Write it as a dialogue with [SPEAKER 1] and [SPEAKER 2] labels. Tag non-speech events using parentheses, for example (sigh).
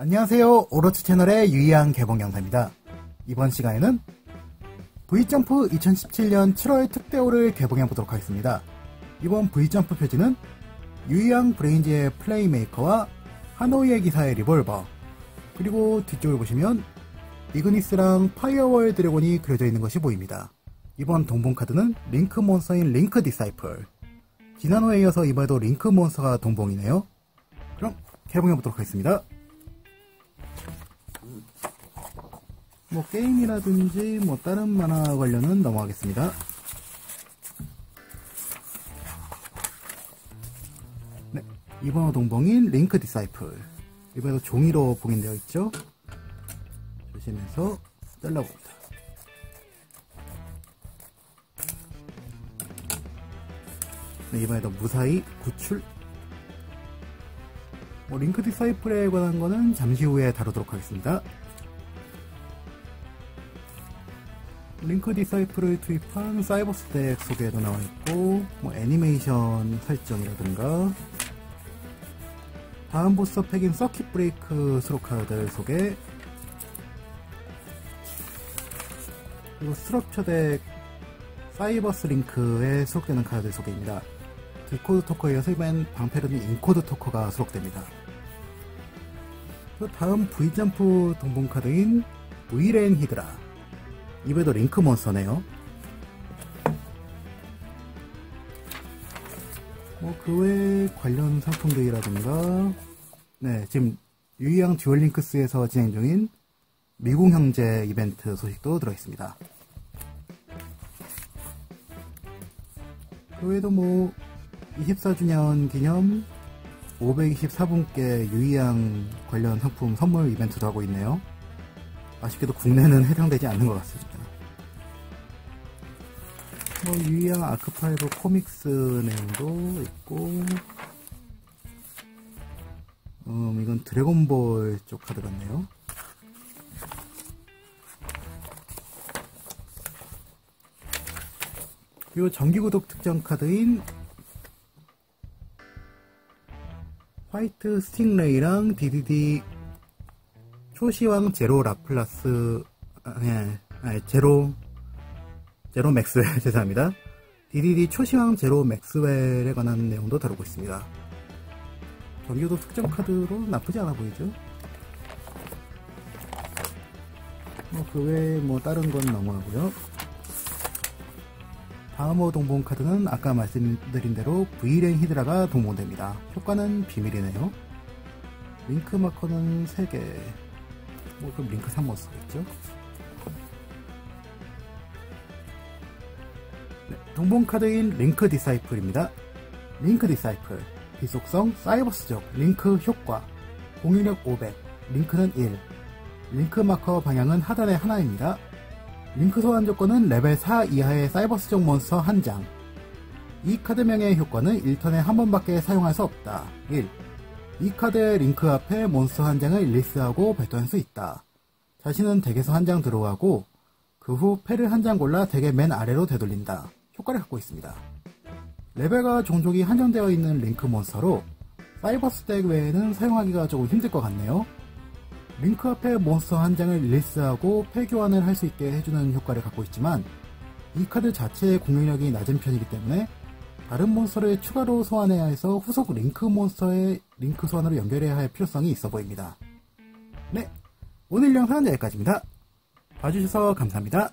[SPEAKER 1] 안녕하세요. 오로치 채널의 유이한 개봉 영상입니다. 이번 시간에는 V점프 2017년 7월 특대호를 개봉해 보도록 하겠습니다. 이번 V점프 표지는 유이양 브레인즈의 플레이메이커와 하노이의 기사의 리볼버 그리고 뒤쪽을 보시면 이그니스랑 파이어월 드래곤이 그려져 있는 것이 보입니다. 이번 동봉 카드는 링크 몬스터인 링크 디사이플 지난 호에 이어서 이번에도 링크 몬스터가 동봉이네요. 그럼 개봉해 보도록 하겠습니다. 뭐 게임이라든지 뭐 다른 만화 관련은 넘어가겠습니다. 네, 이번 동봉인 링크 디사이플 이번에도 종이로 봉인되어 있죠. 조심해서 잘라봅니다. 네, 이번에도 무사히 구출 뭐 링크 디사이플에 관한 거는 잠시 후에 다루도록 하겠습니다. 링크 디사이플을 투입한 사이버 스택 소개도 나와 있고 뭐 애니메이션 설정이라든가 다음 보스 팩인 서킷 브레이크 스로 카드 소개 그리고 스트럭처 덱 사이버스 링크에 수록되는 카드 소개입니다. 디코드 토커에 이어서 이번 방패르는 인코드 토커가 수록됩니다. 그 다음 V점프 동봉 카드인 V렌 히드라 이번에도 링크 몬스터네요. 뭐 그 외 관련 상품들이라든가 네 지금 유이양 듀얼링크스에서 진행 중인 미국 형제 이벤트 소식도 들어있습니다. 그 외에도 뭐 24주년 기념 524분께 유이양 관련 상품 선물 이벤트도 하고 있네요. 아쉽게도 국내는 해당되지 않는 것 같습니다. 뭐 유이양 아크파이브 코믹스 내용도 있고 음 이건 드래곤볼 쪽 카드 같네요. 그리고 정기구독 특정 카드인 화이트 스팅레이랑 DDD 초시왕 제로 라플라스 아니, 아니 제로 제로 맥스웰 (laughs) 죄송합니다. DDD 초시왕 제로 맥스웰에 관한 내용도 다루고 있습니다. 정기구독 특정 카드로 나쁘지 않아 보이죠? 뭐 그 외에 뭐 다른 건 넘어가고요. 호 동봉 카드는 아까 말씀드린 대로 V렌 히드라가 동봉됩니다. 효과는 비밀이네요. 링크 마커는 3개. 뭐 그럼 링크 3번 쓰겠죠? 네, 동봉 카드인 링크 디사이플입니다. 링크 디사이플. 비속성 사이버 스적 링크 효과. 공유력 500. 링크는 1. 링크 마커 방향은 하단의 하나입니다. 링크 소환 조건은 레벨 4 이하의 사이버스적 몬스터 1장. 이 카드명의 효과는 1턴에 한 번밖에 사용할 수 없다. 1. 이 카드의 링크 앞에 몬스터 한 장을 릴리스하고 발동할 수 있다. 자신은 덱에서 한 장 들어가고 그 후 패를 한 장 골라 덱의 맨 아래로 되돌린다. 효과를 갖고 있습니다. 레벨과 종족이 한정되어 있는 링크 몬스터로 사이버스 덱 외에는 사용하기가 조금 힘들 것 같네요. 링크 앞에 몬스터 한 장을 릴리스하고 폐교환을 할 수 있게 해주는 효과를 갖고 있지만 이 카드 자체의 공격력이 낮은 편이기 때문에 다른 몬스터를 추가로 소환해야 해서 후속 링크 몬스터의 링크 소환으로 연결해야 할 필요성이 있어 보입니다. 네, 오늘 영상은 여기까지입니다. 봐주셔서 감사합니다.